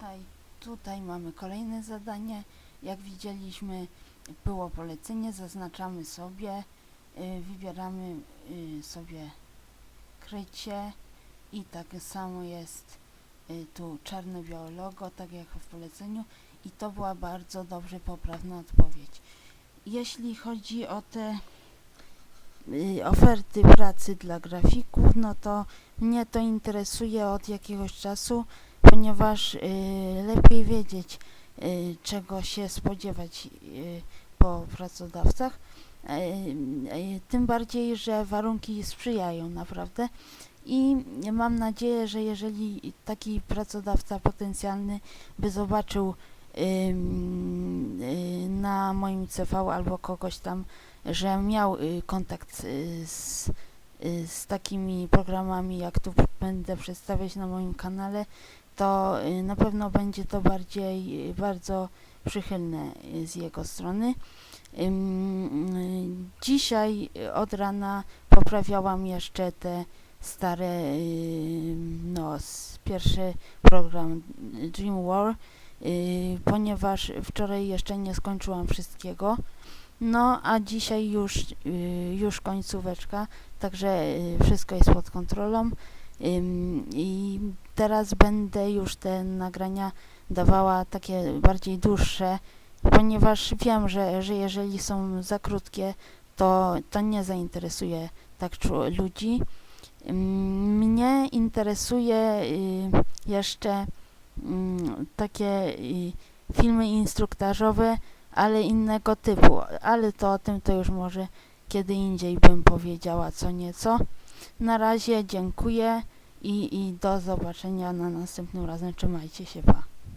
Tutaj, tutaj mamy kolejne zadanie. Jak widzieliśmy, było polecenie, zaznaczamy sobie, y, wybieramy y, sobie krycie i tak samo jest y, tu czarno-białe logo, tak jak w poleceniu i to była bardzo dobrze poprawna odpowiedź. Jeśli chodzi o te oferty pracy dla grafików, no to mnie to interesuje od jakiegoś czasu, ponieważ y, lepiej wiedzieć, y, czego się spodziewać y, po pracodawcach. Tym bardziej, że warunki sprzyjają naprawdę. I mam nadzieję, że jeżeli taki pracodawca potencjalny by zobaczył na moim CV albo kogoś tam, że miał kontakt z, z takimi programami, jak tu będę przedstawiać na moim kanale, to y, na pewno będzie to bardziej y, bardzo przychylne y, z jego strony. Dzisiaj od rana poprawiałam jeszcze te stare, no, pierwszy program Dream War, ponieważ wczoraj jeszcze nie skończyłam wszystkiego. No, a dzisiaj już, y, już końcóweczka, także y, wszystko jest pod kontrolą. I teraz będę już te nagrania dawała takie bardziej dłuższe, ponieważ wiem, że, że jeżeli są za krótkie, to, to nie zainteresuje tak ludzi. Mnie interesuje y, jeszcze takie filmy instruktażowe, ale innego typu, ale to o tym to już może kiedy indziej bym powiedziała co nieco. Na razie dziękuję i, i do zobaczenia na następnym razem. Trzymajcie się, pa.